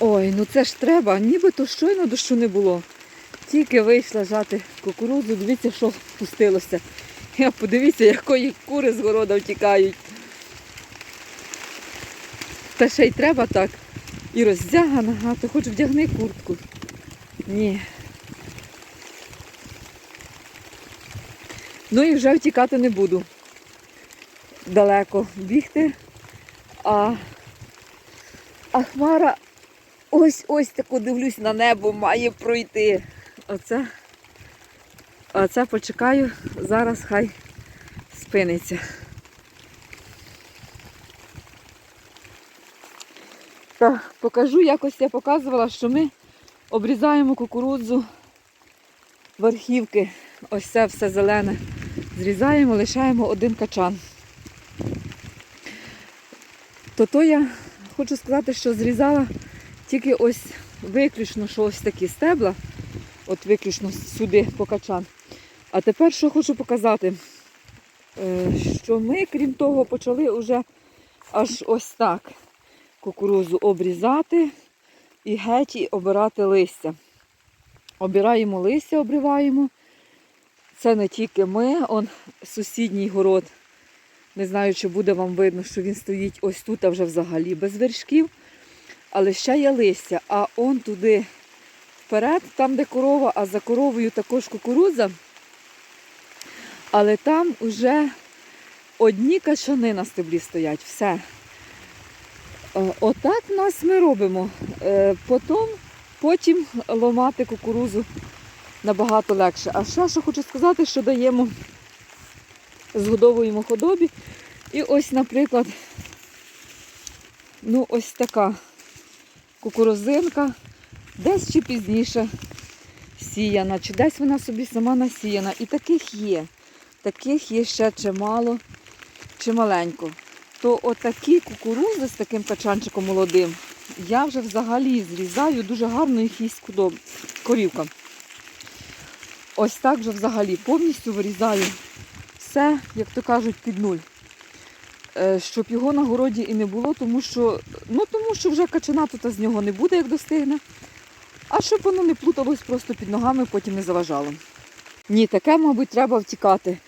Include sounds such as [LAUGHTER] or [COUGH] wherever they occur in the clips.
Ой, ну це ж треба, нібито щойно дощу не було. Тільки вийшла жати кукурудзу, дивіться, що впустилося. Я подивіться, якої кури з города втікають. Та ще й треба так. І роздягана, а ти хоч вдягни куртку. Ні. Ну і вже втікати не буду. Далеко бігти. А, а хмара ось ось таку дивлюсь на небо, має пройти. Оце, оце почекаю, зараз хай спиниться. Так, покажу, якось я показувала, що ми обрізаємо кукурудзу верхівки. Ось це все зелене. Зрізаємо, лишаємо один качан. То то я хочу сказати, що зрізала тільки ось виключно, що ось такі стебла, от виключно сюди по качан. А тепер що хочу показати, Е, що ми, крім того, почали вже аж ось так кукурузу обрізати і геть і обирати листя. Обираємо листя, обриваємо. Це не тільки ми, он сусідній город. Не знаю, чи буде вам видно, що він стоїть ось тут, а вже взагалі без вершків. Але ще є листя, а он туди вперед, там, де корова, а за коровою також кукурудза. Але там вже одні качани на стеблі стоять. Все. Е, Отак нас ми робимо. Е, Потім, потім ломати кукурузу набагато легше. А ще що хочу сказати, що даємо, згодовуємо худобі. І ось, наприклад, ну ось така кукурузинка, десь чи пізніше сіяна, чи десь вона собі сама насіяна. І таких є. Таких є ще чимало, чималенько. То отакі кукурузи з таким качанчиком молодим, я вже взагалі зрізаю, дуже гарно їх їсть корівка. Ось так вже взагалі повністю вирізаю все, як то кажуть, під нуль. Е, Щоб його на городі і не було, тому що, ну, тому що вже качана тут з нього не буде, як достигне. А щоб воно не плуталось просто під ногами, потім не заважало. Ні, таке, мабуть, треба втікати.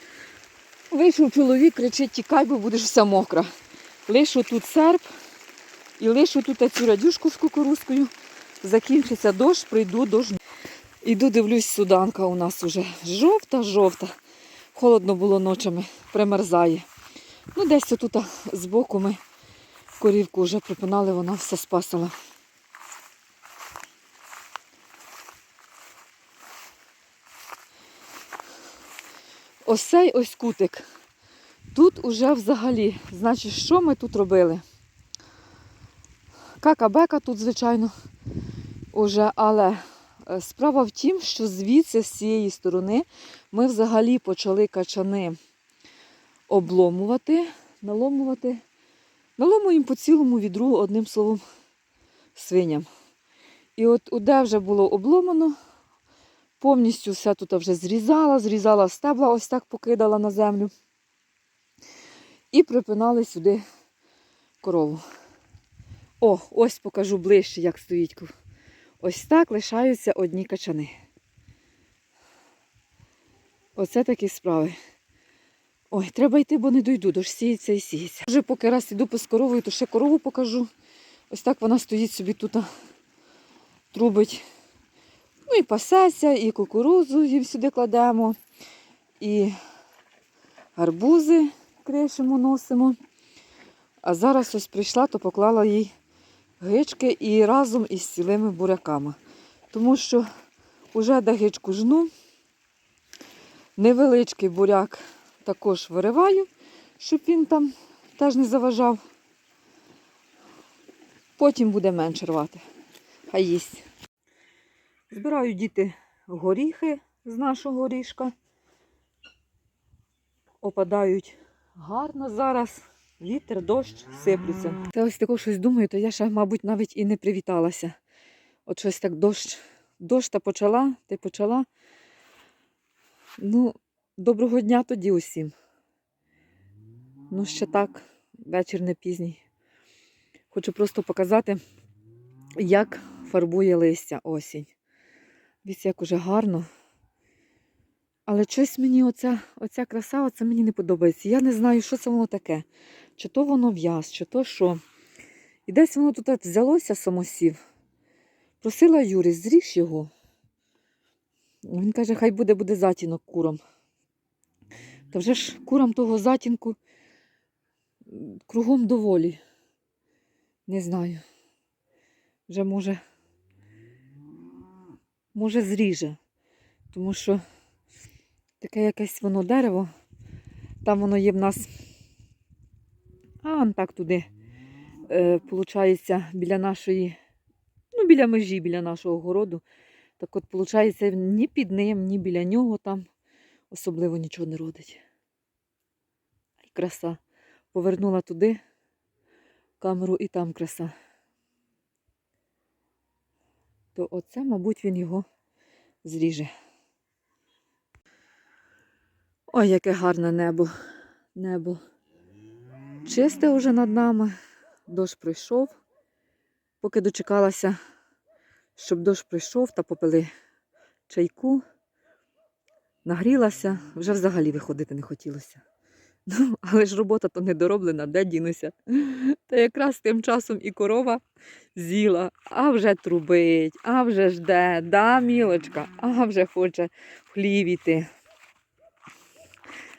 Вийшов чоловік, кричить, тікай, бо будеш вся мокра. Лишу тут серп і лишу тут цю радюшку з кукурузкою. Закінчиться дощ, прийду дощ. Іду, дивлюсь, суданка у нас уже жовта-жовта. Холодно було ночами, примерзає. Ну, десь тут збоку ми корівку вже припинали, вона все спасила. Ось цей ось кутик. Тут уже взагалі, значить, що ми тут робили? Кака-бека тут, звичайно, уже, але е, справа в тім, що звідси, з цієї сторони, ми взагалі почали качани обломувати, наломувати. Наломуємо по цілому відру, одним словом, свиням. І от де вже було обломано, повністю все тут вже зрізала, зрізала стебла, ось так покидала на землю. І припинали сюди корову. О, ось покажу ближче, як стоїть. Ось так лишаються одні качани. Оце такі справи. Ой, треба йти, бо не дойду, дощ сіється і сіється. Вже поки раз іду по коровою, то ще корову покажу. Ось так вона стоїть собі тут, трубить. Ну і пасеться, і кукурудзу їм сюди кладемо, і гарбузи кришимо, носимо. А зараз ось прийшла, то поклала їй гички і разом із цілими буряками. Тому що вже де гичку жну, невеличкий буряк також вириваю, щоб він там теж не заважав. Потім буде менше рвати. Хай їсть. Збираю діти горіхи з нашого горішка. Опадають гарно зараз. Вітер, дощ сиплються. Та ось тако щось думаю, то я ще, мабуть, навіть і не привіталася. От щось так дощ. Дощ та почала, ти почала. Ну, доброго дня тоді усім. Ну, ще так, вечір не пізній. Хочу просто показати, як фарбує листя осінь. Дивіться, як уже гарно. Але щось мені оця, оця краса, оце мені не подобається. Я не знаю, що це воно таке. Чи то воно в'яз, чи то що. І десь воно тут взялося самосів. Просила Юрі, зріж його. Він каже, хай буде, буде затінок курам. Та вже ж курам того затінку кругом доволі. Не знаю. Вже може, може зріже. Тому що таке якесь воно дерево. Там воно є в нас. А, он так туди. Е, получається, біля нашої, ну, біля межі, біля нашого городу. Так от, виходить, ні під ним, ні біля нього там особливо нічого не родить. Краса. Повернула туди камеру і там краса. То оце, мабуть, він його зріже. Ой, яке гарне небо. Небо. Чисте уже над нами. Дощ пройшов. Поки дочекалася, щоб дощ пройшов та попили чайку. Нагрілася, вже взагалі виходити не хотілося. Ну, [LAUGHS] але ж робота то не дороблена, де дінуся. Та якраз тим часом і корова з'їла, а вже трубить, а вже жде, да, мілочка, а вже хоче в хлів іти.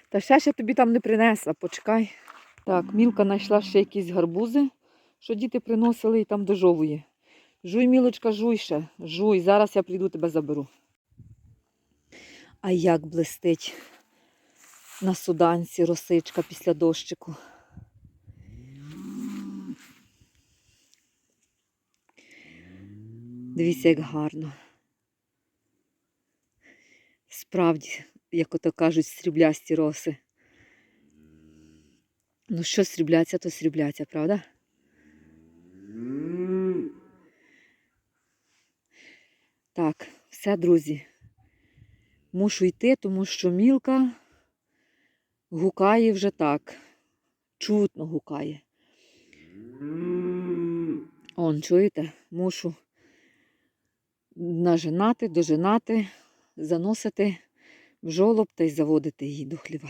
Та ще ще тобі там не принесла, почекай. Так, мілка знайшла ще якісь гарбузи, що діти приносили і там дожовує. Жуй, мілочка, жуй ще, жуй, зараз я прийду тебе заберу. А як блистить на суданці росичка після дощику. Дивіться, як гарно. Справді, як ото кажуть, сріблясті роси. Ну що срібляться, то срібляться, правда? Так, все, друзі. Мушу йти, тому що мілка гукає вже так. Чутно гукає. Он, чуєте? Мушу нажинати, дожинати, заносити в жолоб та й заводити її до хліва.